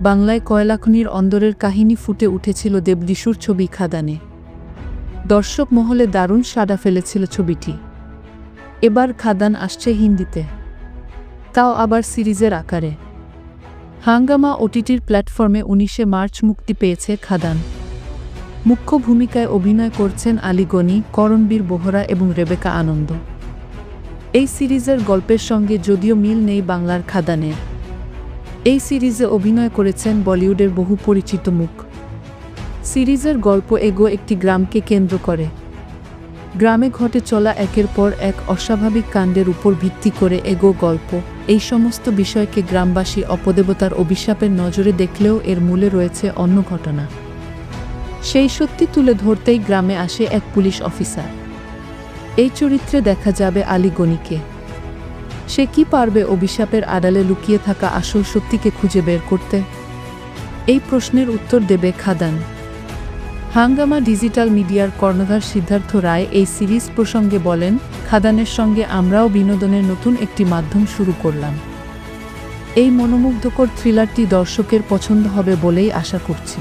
বাংলায় কয়লাখনির অন্দরের কাহিনী ফুটে উঠেছিল দেবলিশুর ছবি খাদানে। দর্শক মহলে দারুণ সাড়া ফেলেছিল ছবিটি। এবার খাদান আসছে হিন্দিতে। তাও আবার সিরিজের আকারে। হাঙ্গামা ওটিটির প্ল্যাটফর্মে উনিশে মার্চ মুক্তি পেয়েছে খাদান। মুখ্য ভূমিকায় অভিনয় করছেন আলী গনি, করণবীর বোহরা এবং রেবেকা আনন্দ। এই সিরিজের গল্পের সঙ্গে যদিও মিল নেই বাংলার খাদানের। এই সিরিজে অভিনয় করেছেন বলিউডের বহু পরিচিত মুখ। সিরিজের গল্প এগো একটি গ্রামকে কেন্দ্র করে। গ্রামে ঘটে চলা একের পর এক অস্বাভাবিক কাণ্ডের উপর ভিত্তি করে এগো গল্প। এই সমস্ত বিষয়কে গ্রামবাসী অপদেবতার অভিশাপের নজরে দেখলেও এর মূলে রয়েছে অন্য ঘটনা। সেই সত্যি তুলে ধরতেই গ্রামে আসে এক পুলিশ অফিসার। এই চরিত্রে দেখা যাবে আলী গনিকে সে কি পারবে অভিশাপের আড়ালে লুকিয়ে থাকা আসল সত্যিকে খুঁজে বের করতে? এই প্রশ্নের উত্তর দেবে খাদান। হাঙ্গামা ডিজিটাল মিডিয়ার কর্ণধার সিদ্ধার্থ রায় এই সিরিজ প্রসঙ্গে বলেন, খাদানের সঙ্গে আমরাও বিনোদনের নতুন একটি মাধ্যম শুরু করলাম। এই মনোমুগ্ধকর থ্রিলারটি দর্শকের পছন্দ হবে বলেই আশা করছি।